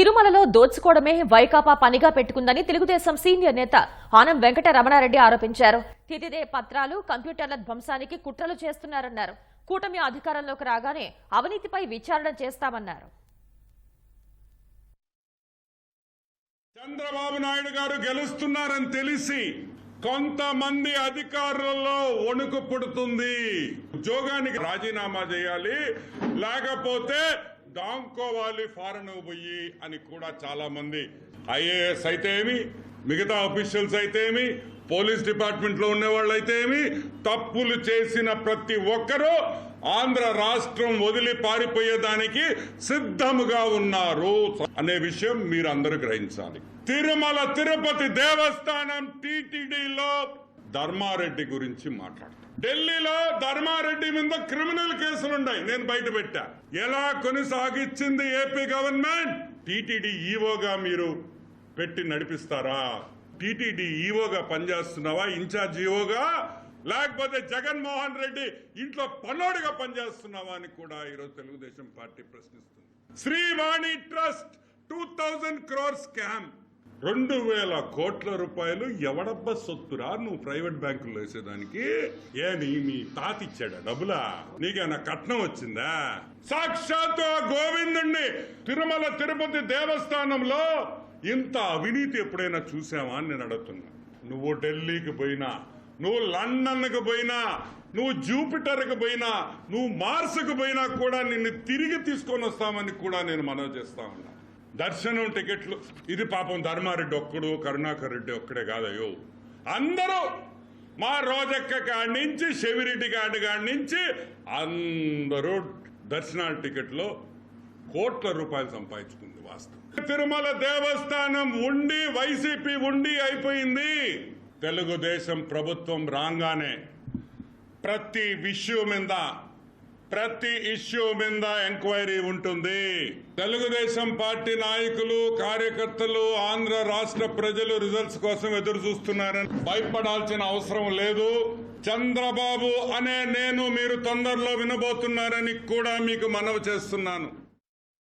తిరుమలలో దోచుకోవడమే వైకాపా పనిగా పెట్టుకుందని తెలుగుదేశం సీనియర్ నేత ఆనం వెంకట రమణారెడ్డి ఆరోపించారు. తిదిదే పత్రాలు కంప్యూటర్ల ధ్వంసానికి కుట్రలు చేస్తున్నారన్నారు. కూటమి అధికారంలోకి రాగానే అవినీతిపై విచారణ చేస్తామన్నారు. చంద్రబాబు నాయుడు గారు గెలుస్తున్నారని తెలిసి కొంతమంది అధికారులలో వణుకు పుడుతుంది. ఉద్యోగానికి రాజీనామా చేయాలి లేకపోతే దాంకోవాలి ఫారెన్ పోయి అని కూడా చాలా మంది. ఐఏఎస్ అయితే ఏమి? మిగతా అఫీషియల్స్ అయితే ఏమి? పోలీస్ డిపార్ట్మెంట్లో ఉండే అయితే ఏమి? తప్పులు చేసిన ప్రతి ఒక్కరూ ఆంధ్ర రాష్ట్రం వదిలి పారిపోయేదానికి సిద్ధముగా ఉన్నారు. అనే విషయం మీరు అందరూ గ్రహించాలి. తిరుమల తిరుపతి దేవస్థానం టీటీడీలో ధర్మారెడ్డి గురించి మాట్లాడతాం. ఢిల్లీలో ధర్మారెడ్డి మీద క్రిమినల్ కేసులు ఉన్నాయి నేను బయట పెట్టా. ఎలా కొనసాగించింది ఏపీ గవర్నమెంట్? టీటీడీ ఈవోగా మీరు పెట్టి నడిపిస్తారా? టీటీడీ ఈవోగా పనిచేస్తున్నావా? ఇన్ఛార్జ్ ఈవోగా? లేకపోతే జగన్మోహన్ రెడ్డి ఇంట్లో పన్నోడుగా పనిచేస్తున్నావా అని కూడా ఈరోజు Telugu Desam party ప్రశ్నిస్తుంది. Srivani trust two thousand crore scam. రెండు వేల కోట్ల రూపాయలు ఎవడబ్బ సొత్తురా నువ్వు ప్రైవేట్ బ్యాంకుల్లో వేసేదానికి? ఏ నీ మీ తాతిచ్చాడా డబ్బులా? నీకేమైనా కట్నం వచ్చిందా? సాక్షాత్ గోవిందుణ్ణి తిరుమల తిరుపతి దేవస్థానంలో ఇంత అవినీతి ఎప్పుడైనా చూసావా అని నేను అడుగుతున్నా. నువ్వు ఢిల్లీకి పోయినా నువ్వు లండన్కి పోయినా నువ్వు జూపిటర్కి పోయినా నువ్వు మార్స్కి పోయినా కూడా నిన్ను తిరిగి తీసుకొని వస్తామని కూడా నేను మనవి చేస్తా ఉన్నా. దర్శనం టికెట్లు. ఇది పాపం ధర్మారెడ్డి ఒక్కడు కరుణాకర్ రెడ్డి ఒక్కడే కాదయ్యో. అందరూ మా రోజక్క కాడి నుంచి చెవిరెడ్డి గాడి కాడి నుంచి అందరూ దర్శనాల టికెట్లో కోట్ల రూపాయలు సంపాదించుకుంది వాస్తవం. తిరుమల దేవస్థానం ఉండి వైసీపీ ఉండి అయిపోయింది. తెలుగుదేశం ప్రభుత్వం రాగానే ప్రతి విషయం మీద ప్రతి ఇష్యూ మీద ఎంక్వైరీ ఉంటుంది. తెలుగుదేశం పార్టీ నాయకులు కార్యకర్తలు ఆంధ్ర రాష్ట్ర ప్రజలు రిజల్ట్స్ కోసం ఎదురు చూస్తున్నారని భయపడాల్సిన అవసరం లేదు. చంద్రబాబు అనే నేను మీరు తొందరలో వినబోతున్నారని కూడా మీకు మనవి చేస్తున్నాను.